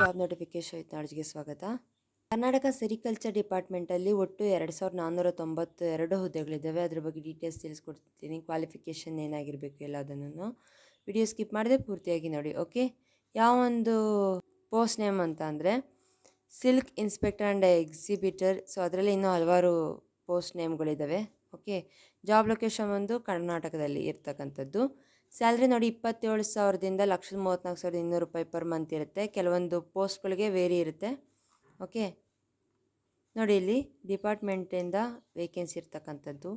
Job notification ನಾಳೆಗೆ ಸ್ವಾಗತ. Karnataka sericulture ಡಿಪಾರ್ಟ್ಮೆಂಟಲ್ಲಿ ಒಟ್ಟು ಎರಡು ಸಾವಿರದ ನಾನ್ನೂರ ತೊಂಬತ್ತು ಎರಡು ಹುದ್ದೆಗಳಿದ್ದಾವೆ. ಅದ್ರ ಬಗ್ಗೆ ಡೀಟೇಲ್ಸ್ ತಿಳಿಸ್ಕೊಡ್ತೀನಿ. ಕ್ವಾಲಿಫಿಕೇಷನ್ ಏನಾಗಿರಬೇಕು ಎಲ್ಲದನ್ನು ವಿಡಿಯೋ ಸ್ಕಿಪ್ ಮಾಡಿದೆ ಪೂರ್ತಿಯಾಗಿ ನೋಡಿ, ಓಕೆ? ಯಾವ ಒಂದು ಪೋಸ್ಟ್ ನೇಮ್ ಅಂತ ಅಂದರೆ silk inspector and exhibitor. So, ಅದರಲ್ಲಿ ಇನ್ನೂ ಹಲವಾರು ಪೋಸ್ಟ್ ನೇಮ್ಗಳಿದ್ದಾವೆ, ಓಕೆ? ಜಾಬ್ ಲೊಕೇಶನ್ ಒಂದು ಕರ್ನಾಟಕದಲ್ಲಿ ಇರ್ತಕ್ಕಂಥದ್ದು. ಸ್ಯಾಲ್ರಿ ನೋಡಿ ಇಪ್ಪತ್ತೇಳು ಸಾವಿರದಿಂದ ಲಕ್ಷದ ಮೂವತ್ತ್ನಾಲ್ಕು ಸಾವಿರದ ಇನ್ನೂರು ರೂಪಾಯಿ ಪರ್ ಮಂತ್ ಇರುತ್ತೆ. ಕೆಲವೊಂದು ಪೋಸ್ಟ್ಗಳಿಗೆ ವೇರಿ ಇರುತ್ತೆ. ಓಕೆ? ನೋಡಿ ಇಲ್ಲಿ ಡಿಪಾರ್ಟ್ಮೆಂಟಿಂದ ವೇಕೆನ್ಸಿ ಇರ್ತಕ್ಕಂಥದ್ದು.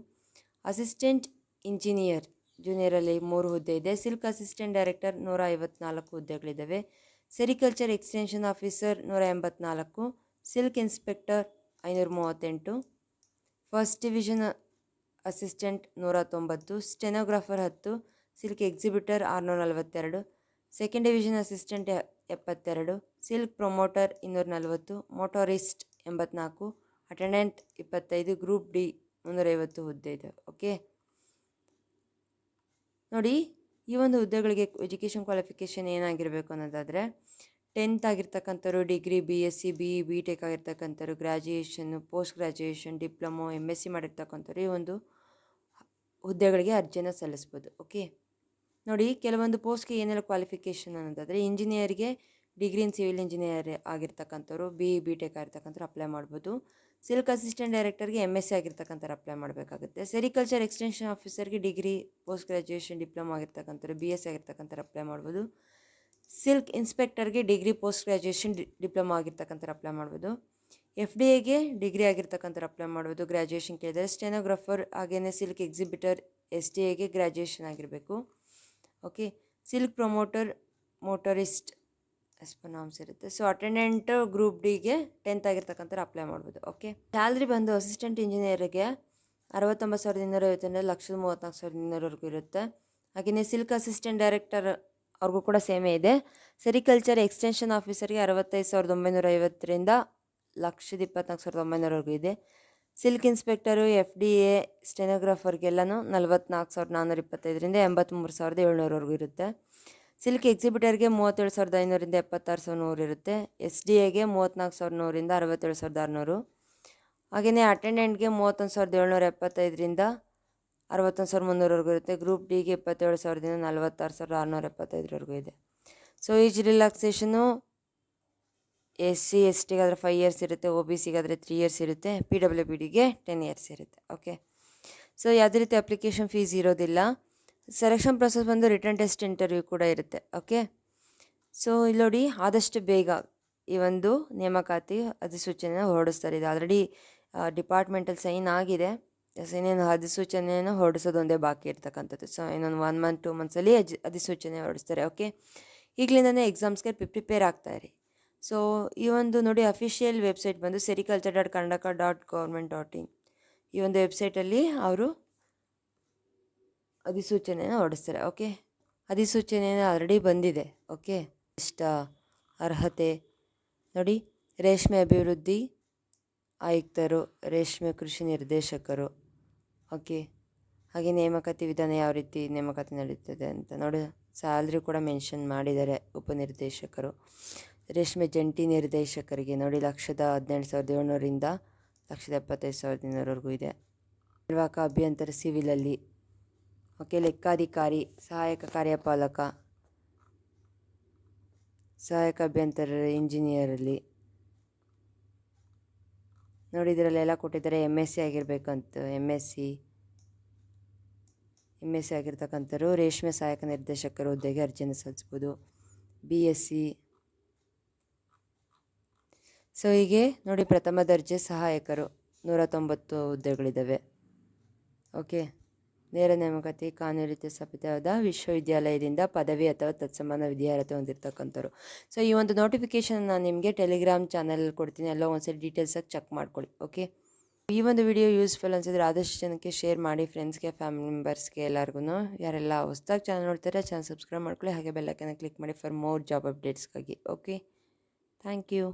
ಅಸಿಸ್ಟೆಂಟ್ ಇಂಜಿನಿಯರ್ ಜೂನಿಯರಲ್ಲಿ ಮೂರು ಹುದ್ದೆ ಇದೆ. ಸಿಲ್ಕ್ ಅಸಿಸ್ಟೆಂಟ್ ಡೈರೆಕ್ಟರ್ ನೂರ ಐವತ್ನಾಲ್ಕು ಹುದ್ದೆಗಳಿದ್ದಾವೆ. ಸೆರಿಕಲ್ಚರ್ ಎಕ್ಸ್ಟೆನ್ಷನ್ ಆಫೀಸರ್ ನೂರ ಎಂಬತ್ನಾಲ್ಕು. ಸಿಲ್ಕ್ ಇನ್ಸ್ಪೆಕ್ಟರ್ ಐನೂರ ಮೂವತ್ತೆಂಟು. ಫಸ್ಟ್ ಡಿವಿಷನ್ ಅಸಿಸ್ಟೆಂಟ್ ನೂರ ತೊಂಬತ್ತು. ಸ್ಟೆನೋಗ್ರಾಫರ್ ಹತ್ತು. ಸಿಲ್ಕ್ ಎಕ್ಸಿಬಿಟರ್ ಆರುನೂರ ನಲವತ್ತೆರಡು, ಸೆಕೆಂಡ್ ಡಿವಿಷನ್ ಅಸಿಸ್ಟೆಂಟ್ ಎಪ್ಪತ್ತೆರಡು, ಸಿಲ್ಕ್ ಪ್ರೊಮೋಟರ್ ಇನ್ನೂರ ನಲವತ್ತು, ಮೋಟೋರಿಸ್ಟ್ ಎಂಬತ್ನಾಲ್ಕು, ಅಟೆಂಡೆಂಟ್ ಇಪ್ಪತ್ತೈದು, ಗ್ರೂಪ್ ಡಿ ಮುನ್ನೂರೈವತ್ತು ಹುದ್ದೆ ಇದೆ, ಓಕೆ? ನೋಡಿ, ಈ ಒಂದು ಹುದ್ದೆಗಳಿಗೆ ಎಜುಕೇಷನ್ ಕ್ವಾಲಿಫಿಕೇಷನ್ ಏನಾಗಿರಬೇಕು ಅನ್ನೋದಾದರೆ, tenth ಆಗಿರ್ತಕ್ಕಂಥವ್ರು, degree, B S C B E, B tech ಆಗಿರ್ತಕ್ಕಂಥವ್ರು, graduation, post graduation, diploma M S C ಮಾಡಿರ್ತಕ್ಕಂಥವ್ರು, ಈ ಒಂದು ಹುದ್ದೆಗಳಿಗೆ ಅರ್ಜಿಯನ್ನು ಸಲ್ಲಿಸ್ಬೋದು, ಓಕೆ? ನೋಡಿ ಕೆಲವೊಂದು ಪೋಸ್ಟ್ಗೆ ಏನೆಲ್ಲ ಕ್ವಾಲಿಫಿಕೇಷನ್ ಅನ್ನೋದಾದರೆ ಇಂಜಿನಿಯರ್ಗೆ ಡಿಗ್ರಿ ಇನ್ ಸಿವಿಲ್ ಇಂಜಿನಿಯರ್ ಆಗಿರ್ತಕ್ಕಂಥವ್ರು ಬಿ ಬಿ ಟೆಕ್ ಆಗಿರ್ತಕ್ಕಂಥವ್ರು ಅಪ್ಲೈ ಮಾಡ್ಬೋದು. ಸಿಲ್ಕ್ ಅಸಿಸ್ಟೆಂಟ್ ಡೈರೆಕ್ಟರ್ಗೆ ಎಂ ಎಸ್ ಸಿ ಆಗಿರ್ತಕ್ಕಂಥವ್ರು ಅಪ್ಲೈ ಮಾಡಬೇಕಾಗುತ್ತೆ. ಸೆರಿಕಲ್ಚರ್ ಎಕ್ಸ್ಟೆನ್ಷನ್ ಆಫೀಸರ್ಗೆ ಡಿಗ್ರಿ ಪೋಸ್ಟ್ ಗ್ರ್ಯಾಜುಯೇಷನ್ ಡಿಪ್ಲೊಮಾ ಆಗಿರ್ತಕ್ಕಂಥವ್ರು ಬಿ ಎಸ್ ಆಗಿರ್ತಕ್ಕಂಥವ್ರು ಅಪ್ಲೈ ಮಾಡ್ಬೋದು. ಸಿಲ್ಕ್ ಇನ್ಸ್ಪೆಕ್ಟರ್ಗೆ ಡಿಗ್ರಿ ಪೋಸ್ಟ್ ಗ್ರ್ಯಾಜುಯೇಷನ್ ಡಿಪ್ಲೊಮಾ ಆಗಿರ್ತಕ್ಕಂಥವ್ರು ಅಪ್ಲೈ ಮಾಡ್ಬೋದು. ಎಫ್ ಡಿ ಎಗೆ ಡಿಗ್ರಿ ಆಗಿರ್ತಕ್ಕಂಥವ್ರು ಅಪ್ಲೈ ಮಾಡ್ಬೋದು. ಗ್ರ್ಯಾಜುಯೇಷನ್ ಕೇಳಿದರೆ ಸ್ಟೆನೋಗ್ರಾಫರ್ ಹಾಗೆಯೇ ಸಿಲ್ಕ್ ಎಕ್ಸಿಬಿಟರ್ ಎಸ್ ಡಿ ಎಗೆ ಗ್ರ್ಯಾಜುಯೇಷನ್ ಆಗಿರಬೇಕು. ಓಕೆ, ಸಿಲ್ಕ್ ಪ್ರೊಮೋಟರ್, ಮೋಟರಿಸ್ಟ್ ಅಷ್ಟು ನಾಮ್ಸ್ ಇರುತ್ತೆ. ಸೊ ಅಟೆಂಡೆಂಟ್ ಗ್ರೂಪ್ ಡಿಗೆ ಟೆಂತ್ ಆಗಿರ್ತಕ್ಕಂಥ ಅಪ್ಲೈ ಮಾಡ್ಬೋದು ಓಕೆ ಸ್ಯಾಲ್ರಿ ಬಂದು ಅಸಿಸ್ಟೆಂಟ್ ಇಂಜಿನಿಯರಿಗೆ ಅರವತ್ತೊಂಬತ್ತು ಸಾವಿರದ ಇನ್ನೂರ ಐವತ್ತರಿಂದ ಲಕ್ಷದ ಮೂವತ್ತ್ನಾಲ್ಕು ಸಾವಿರದ ಇನ್ನೂರವರೆಗೂ ಇರುತ್ತೆ. ಹಾಗೆಯೇ ಸಿಲ್ಕ್ ಅಸಿಸ್ಟೆಂಟ್ ಡೈರೆಕ್ಟರ್ ಅವ್ರಿಗೂ ಕೂಡ ಸೇಮೇ ಇದೆ. ಸೆರಿಕಲ್ಚರ್ ಎಕ್ಸ್ಟೆನ್ಷನ್ ಆಫೀಸರ್ಗೆ ಅರವತ್ತೈದು ಸಾವಿರದ ಒಂಬೈನೂರ ಐವತ್ತರಿಂದ ಲಕ್ಷದ ಇಪ್ಪತ್ನಾಲ್ಕು ಸಾವಿರದ ಒಂಬೈನೂರವರೆಗೂ ಇದೆ. Silk inspector F D A ಸ್ಟೆನೋಗ್ರಾಫರ್ಗೆಲ್ಲನೂ ನಲ್ವತ್ನಾಲ್ಕು ಸಾವಿರದ ನಾನ್ನೂರ ಇಪ್ಪತ್ತೈದರಿಂದ ಎಂಬತ್ತ್ಮೂರು ಸಾವಿರದ ಏಳ್ನೂರವರೆಗೂ ಇರುತ್ತೆ. ಸಿಲ್ಕ್ ಎಕ್ಸಿಬಿಟರ್ಗೆ ಮೂವತ್ತೇಳು ಸಾವಿರದ ಐನೂರಿಂದ ಎಪ್ಪತ್ತಾರು ಸಾವಿರ ನೂರು ಇರುತ್ತೆ. ಎಸ್ ಡಿ ಎಗೆ ಮೂವತ್ತ್ನಾಲ್ಕು ಸಾವಿರದ ನೂರಿಂದ ಅರವತ್ತೇಳು ಸಾವಿರದ ಆರುನೂರು. ಹಾಗೆಯೇ ಅಟೆಂಡೆಂಟ್ಗೆ ಮೂವತ್ತೊಂದು ಸಾವಿರದ ಏಳ್ನೂರ ಎಪ್ಪತ್ತೈದರಿಂದ ಅರವತ್ತೊಂದು ಸಾವಿರದ ಮುನ್ನೂರವರೆಗೂ ಇರುತ್ತೆ. ಗ್ರೂಪ್ ಡಿಗೆ ಇಪ್ಪತ್ತೇಳು ಸಾವಿರದಿಂದ ನಲವತ್ತಾರು ಸಾವಿರದ ಆರುನೂರ ಎಪ್ಪತ್ತೈದರವರೆಗೂ ಇದೆ. So is relaxation S C S ಟಿಗಾದರೆ five years ಇರುತ್ತೆ, ಒ ಬಿ ಸಿಗಾದರೆ ತ್ರೀ ಇಯರ್ಸ್ ಇರುತ್ತೆ, ಪಿ ಡಬ್ಲ್ಯೂ ಬಿ ಡಿಗೆ ಟೆನ್ ಇಯರ್ಸ್ ಇರುತ್ತೆ ಓಕೆ ಸೊ ಯಾವುದೇ ರೀತಿ ಅಪ್ಲಿಕೇಶನ್ ಫೀಸ್ ಇರೋದಿಲ್ಲ. ಸೆಲೆಕ್ಷನ್ ಪ್ರೊಸೆಸ್ ಬಂದು ರಿಟರ್ನ್ ಟೆಸ್ಟ್ ಇಂಟರ್ವ್ಯೂ ಕೂಡ ಇರುತ್ತೆ ಓಕೆ ಸೊ ಇಲ್ಲಿ ನೋಡಿ, ಆದಷ್ಟು ಬೇಗ ಈ ಒಂದು ನೇಮಕಾತಿ ಅಧಿಸೂಚನೆ ಹೊರಡಿಸ್ತಾರೆ. ಇದು ಆಲ್ರೆಡಿ ಡಿಪಾರ್ಟ್ಮೆಂಟಲ್ಲಿ ಸೈನ್ ಆಗಿದೆ. ಇನ್ನೇನು ಅಧಿಸೂಚನೆಯನ್ನು ಹೊರಡಿಸೋದು ಒಂದೇ ಬಾಕಿ ಇರ್ತಕ್ಕಂಥದ್ದು. ಸೊ ಇನ್ನೊಂದು ಒನ್ ಮಂತ್ ಟೂ ಮಂತ್ಸಲ್ಲಿ ಅಜ್, ಅಧಿಸೂಚನೆ ಹೊರಡಿಸ್ತಾರೆ ಓಕೆ ಈಗಲಿಂದನೇ ಎಕ್ಸಾಮ್ಸ್ಗೆ ಪ್ರಿಪೇರ್ ಆಗ್ತಾಯಿರಿ ಸೊ ಈ ಒಂದು ನೋಡಿ ಅಫಿಷಿಯಲ್ ವೆಬ್ಸೈಟ್ ಬಂದು sericulture dot Karnataka dot government dot in ಈ ಒಂದು ವೆಬ್ಸೈಟಲ್ಲಿ ಅವರು ಅಧಿಸೂಚನೆಯನ್ನು ಹೊರಡಿಸ್ತಾರೆ ಓಕೆ ಅಧಿಸೂಚನೆ ಆಲ್ರೆಡಿ ಬಂದಿದೆ ಓಕೆ ಇಷ್ಟ, ಅರ್ಹತೆ, ನೋಡಿ, ರೇಷ್ಮೆ ಅಭಿವೃದ್ಧಿ ಆಯುಕ್ತರು, ರೇಷ್ಮೆ ಕೃಷಿ ನಿರ್ದೇಶಕರು ಓಕೆ ಹಾಗೆ ನೇಮಕಾತಿ ವಿಧಾನ ಯಾವ ರೀತಿ ನೇಮಕಾತಿ ನಡೀತದೆ ಅಂತ ನೋಡಿ ಸ್ಯಾಲ್ರಿ ಕೂಡ ಮೆನ್ಷನ್ ಮಾಡಿದ್ದಾರೆ ಉಪನಿರ್ದೇಶಕರು. ರೇಷ್ಮೆ ಜಂಟಿ ನಿರ್ದೇಶಕರಿಗೆ ನೋಡಿ ಲಕ್ಷದ ಹದಿನೆಂಟು ಸಾವಿರದ ಏಳ್ನೂರಿಂದ ಲಕ್ಷದ ಎಪ್ಪತ್ತೈದು ಸಾವಿರದ ಇನ್ನೂರವರೆಗೂ ಇದೆ. ನಿರ್ವಾಹಕ ಅಭ್ಯಂತರ ಸಿವಿಲಲ್ಲಿ ಓಕೆ, ಲೆಕ್ಕಾಧಿಕಾರಿ, ಸಹಾಯಕ ಕಾರ್ಯಪಾಲಕ, ಸಹಾಯಕ ಅಭ್ಯಂತರ ಇಂಜಿನಿಯರಲ್ಲಿ ನೋಡಿ ಇದರಲ್ಲೆಲ್ಲ ಕೊಟ್ಟಿದ್ದಾರೆ. M S C ಆಗಿರಬೇಕಂತ M S C M S C ಆಗಿರ್ತಕ್ಕಂಥವ್ರು ರೇಷ್ಮೆ ಸಹಾಯಕ ನಿರ್ದೇಶಕರು ಹುದ್ದೆಗೆ ಅರ್ಜಿಯನ್ನು ಸಲ್ಲಿಸ್ಬೋದು ಬಿ ಎಸ್ ಸಿ ಸೊ ಹೀಗೆ ನೋಡಿ ಪ್ರಥಮ ದರ್ಜೆ ಸಹಾಯಕರು. ನೂರ ತೊಂಬತ್ತು ಹುದ್ದೆಗಳಿದ್ದಾವೆ. ಓಕೆ. ನೇರ ನೇಮಕಾತಿ ಕಾನೂರಿತ ಸ್ಥಾಪಿತವಾದ ವಿಶ್ವವಿದ್ಯಾಲಯದಿಂದ ಪದವಿ ಅಥವಾ ತತ್ಸಮಾನ ವಿದ್ಯಾರ್ಹತೆ ಹೊಂದಿರತಕ್ಕಂಥವ್ರು. ಸೊ ಈ ಒಂದು ನೋಟಿಫಿಕೇಷನ್ ನಾನು ನಿಮಗೆ ಟೆಲಿಗ್ರಾಮ್ ಚಾನಲಲ್ಲಿ ಕೊಡ್ತೀನಿ. ಎಲ್ಲ ಒಂದ್ಸರಿ ಡೀಟೇಲ್ಸಾಗಿ ಚೆಕ್ ಮಾಡ್ಕೊಳ್ಳಿ. ಓಕೆ. ಈ ಒಂದು ವಿಡಿಯೋ ಯೂಸ್ಫುಲ್ ಅನಿಸಿದ್ರೆ ಆದಷ್ಟು ಜನಕ್ಕೆ ಶೇರ್ ಮಾಡಿ ಫ್ರೆಂಡ್ಸ್ಗೆ ಫ್ಯಾಮಿಲಿ ಮೆಂಬರ್ಸ್ಗೆ ಎಲ್ಲರಿಗೂ ಯಾರೆಲ್ಲ ಹೊಸ್ದಾಗಿ ಚಾನಲ್ ನೋಡ್ತಾರೆ ಚಾನಲ್ ಸಬ್ಸ್ಕ್ರೈಬ್ ಮಾಡ್ಕೊಳ್ಳಿ. ಹಾಗೆ ಬೆಲ್ಲಕ್ಕೆ ಕ್ಲಿಕ್ ಮಾಡಿ ಫಾರ್ ಮೋರ್ ಜಾಬ್ ಅಪ್ಡೇಟ್ಸ್ಗಾಗಿ ಓಕೆ. Thank you